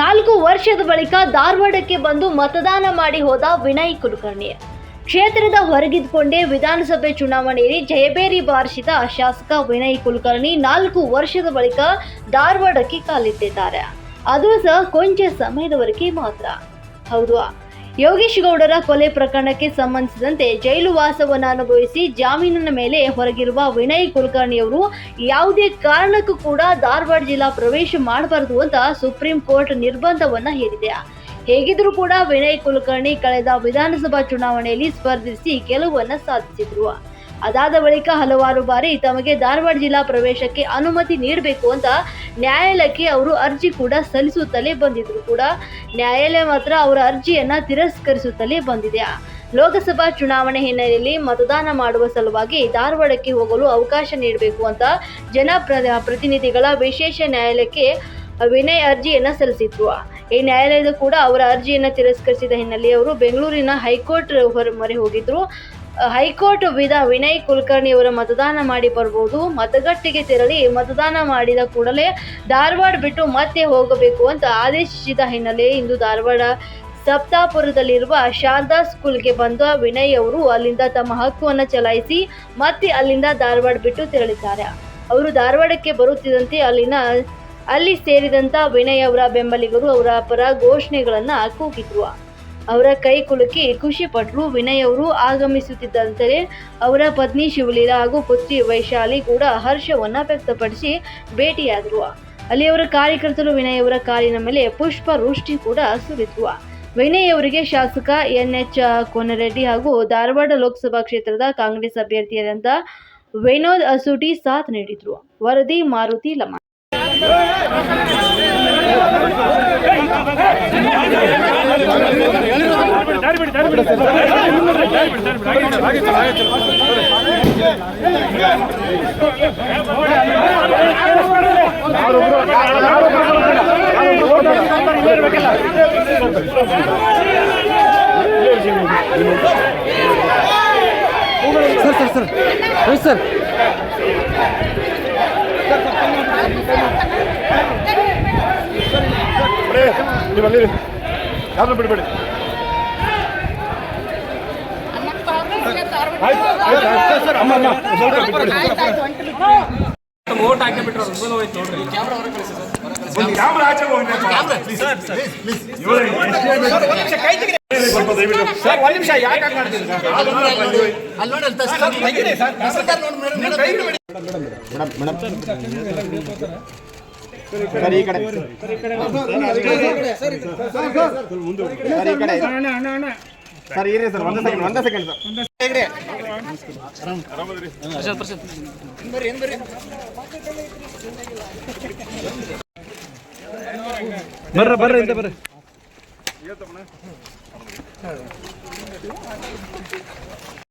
ನಾಲ್ಕು ವರ್ಷದ ಬಳಿಕ ಧಾರವಾಡಕ್ಕೆ ಬಂದು ಮತದಾನ ಮಾಡಿ ಹೋದ ವಿನಯ್ ಕುಲಕರ್ಣಿ. ಕ್ಷೇತ್ರದ ಹೊರಗಿದ್ಕೊಂಡೇ ವಿಧಾನಸಭೆ ಚುನಾವಣೆಯಲ್ಲಿ ಜಯಬೇರಿ ಬಾರಿಸಿದ ಶಾಸಕ ವಿನಯ್ ಕುಲಕರ್ಣಿ ನಾಲ್ಕು ವರ್ಷದ ಬಳಿಕ ಧಾರವಾಡಕ್ಕೆ ಕಾಲಿಟ್ಟಿದ್ದಾರೆ. ಅದು ಸಹ ಕೊಂಚ ಸಮಯದವರೆಗೆ ಮಾತ್ರ. ಹೌದು ಯೋಗೇಶ್ ಗೌಡರ ಕೊಲೆ ಪ್ರಕರಣಕ್ಕೆ ಸಂಬಂಧಿಸಿದಂತೆ ಜೈಲು ವಾಸವನ್ನು ಅನುಭವಿಸಿ ಜಾಮೀನಿನ ಮೇಲೆ ಹೊರಗಿರುವ ವಿನಯ್ ಕುಲಕರ್ಣಿಯವರು ಯಾವುದೇ ಕಾರಣಕ್ಕೂ ಕೂಡ ಧಾರವಾಡ ಜಿಲ್ಲಾ ಪ್ರವೇಶ ಮಾಡಬಾರದು ಅಂತ ಸುಪ್ರೀಂ ಕೋರ್ಟ್ ನಿರ್ಬಂಧವನ್ನು ಹೇರಿದೆ. ಹೇಗಿದ್ರೂ ಕೂಡ ವಿನಯ್ ಕುಲಕರ್ಣಿ ಕಳೆದ ವಿಧಾನಸಭಾ ಚುನಾವಣೆಯಲ್ಲಿ ಸ್ಪರ್ಧಿಸಿ ಗೆಲುವನ್ನು ಸಾಧಿಸಿದ್ರು. ಅದಾದ ಬಳಿಕ ಹಲವಾರು ಬಾರಿ ತಮಗೆ ಧಾರವಾಡ ಜಿಲ್ಲಾ ಪ್ರವೇಶಕ್ಕೆ ಅನುಮತಿ ನೀಡಬೇಕು ಅಂತ ನ್ಯಾಯಾಲಯಕ್ಕೆ ಅವರು ಅರ್ಜಿ ಕೂಡ ಸಲ್ಲಿಸುತ್ತಲೇ ಬಂದಿದ್ರು ಕೂಡ. ನ್ಯಾಯಾಲಯ ಮಾತ್ರ ಅವರ ಅರ್ಜಿಯನ್ನ ತಿರಸ್ಕರಿಸುತ್ತಲೇ ಬಂದಿದೆ. ಲೋಕಸಭಾ ಚುನಾವಣೆ ಹಿನ್ನೆಲೆಯಲ್ಲಿ ಮತದಾನ ಮಾಡುವ ಸಲುವಾಗಿ ಧಾರವಾಡಕ್ಕೆ ಹೋಗಲು ಅವಕಾಶ ನೀಡಬೇಕು ಅಂತ ಜನ ಪ್ರತಿನಿಧಿಗಳ ವಿಶೇಷ ನ್ಯಾಯಾಲಯಕ್ಕೆ ವಿನಯ್ ಅರ್ಜಿಯನ್ನ ಸಲ್ಲಿಸಿದ್ರು. ಈ ನ್ಯಾಯಾಲಯದ ಕೂಡ ಅವರ ಅರ್ಜಿಯನ್ನ ತಿರಸ್ಕರಿಸಿದ ಹಿನ್ನೆಲೆಯಲ್ಲಿ ಅವರು ಬೆಂಗಳೂರಿನ ಹೈಕೋರ್ಟ್ ಹೊರ, ಮೊರೆ ಹೋಗಿದ್ರು. ಹೈಕೋರ್ಟ್ ವಿಧ ವಿನಯ್ ಕುಲಕರ್ಣಿ ಅವರು ಮತದಾನ ಮಾಡಿ ಬರಬಹುದು ಮತಗಟ್ಟೆಗೆ ತೆರಳಿ ಮತದಾನ ಮಾಡಿದ ಕೂಡಲೇ ಧಾರವಾಡ ಬಿಟ್ಟು ಮತ್ತೆ ಹೋಗಬೇಕು ಅಂತ ಆದೇಶಿಸಿದ ಹಿನ್ನೆಲೆ ಇಂದು ಧಾರವಾಡ ಸಪ್ತಾಪುರದಲ್ಲಿರುವ ಶಾರದಾ ಸ್ಕೂಲ್ಗೆ ಬಂದ ವಿನಯ್ ಅವರು ಅಲ್ಲಿಂದ ತಮ್ಮ ಹಕ್ಕುವನ್ನು ಚಲಾಯಿಸಿ ಮತ್ತೆ ಅಲ್ಲಿಂದ ಧಾರವಾಡ ಬಿಟ್ಟು ತೆರಳಿದ್ದಾರೆ. ಅವರು ಧಾರವಾಡಕ್ಕೆ ಬರುತ್ತಿದ್ದಂತೆ ಅಲ್ಲಿನ, ಅಲ್ಲಿ ಸೇರಿದಂತ ವಿನಯ್ ಅವರ ಬೆಂಬಲಿಗರು ಅವರ ಪರ ಘೋಷಣೆಗಳನ್ನು ಕೂಗಿದ್ರು. ಅವರ ಕೈ ಕುಲುಕಿ ಖುಷಿ ಪಟ್ಟರು ವಿನಯ್ ಅವರು ಆಗಮಿಸುತ್ತಿದ್ದಂತೆ ಅವರ ಪತ್ನಿ ಶಿವಲೀಲಾ ಹಾಗೂ ಪುತ್ರಿ ವೈಶಾಲಿ ಕೂಡ ಹರ್ಷವನ್ನ ವ್ಯಕ್ತಪಡಿಸಿ ಭೇಟಿಯಾದರು. ಅಲ್ಲಿ ಅವರ ಕಾರ್ಯಕರ್ತರು ವಿನಯ್ ಅವರ ಕಾರಿನ ಮೇಲೆ ಪುಷ್ಪ ವೃಷ್ಟಿ ಕೂಡ ಸುರಿದ್ರು ವಿನಯ್ ಅವರಿಗೆ ಶಾಸಕ ಎನ್ ಎಚ್ ಕೋನರೆಡ್ಡಿ ಹಾಗೂ ಧಾರವಾಡ ಲೋಕಸಭಾ ಕ್ಷೇತ್ರದ ಕಾಂಗ್ರೆಸ್ ಅಭ್ಯರ್ಥಿಯಾದಂಥ ವಿನೋದ್ ಅಸೂಟಿ ಸಾಥ್ ನೀಡಿದ್ರು. ವರದಿ ಮಾರುತಿ ಲಮ ಸರ್ ಸರ್ ಸರ್ ಸರ್ ನೀವು ಅಲ್ಲಿ ಯಾರನ್ನೂ ಬಿಡಬೇಡಿ ಓಟ್ ಹಾಕಿ ಬಿಟ್ರು ಹೋಯ್ತು ನೋಡ್ರಿ ಸ್ವಲ್ಪ ದಯವಿಟ್ಟು ಸರ್ ಒಂದು ನಿಮಿಷ ಯಾಕೆ ಹಂಗ್ ಮಾಡ್ತೀರಿ ಸರ್ ಸರ್ ಈ ಕಡೆ ಸರ್ ಇರಿ ಸರ್ ಒಂದೇ ಸೆಕೆಂಡ್ ಒಂದೇ ಸೆಕೆಂಡ್ ಸರ್ ಹೇಗ್ರಿ ಬರ್ರಿ ಏನ್ ಬರ್ರಿ ಬರ್ರಿ ಬರ್ರಿ ಬರ್ರಿ.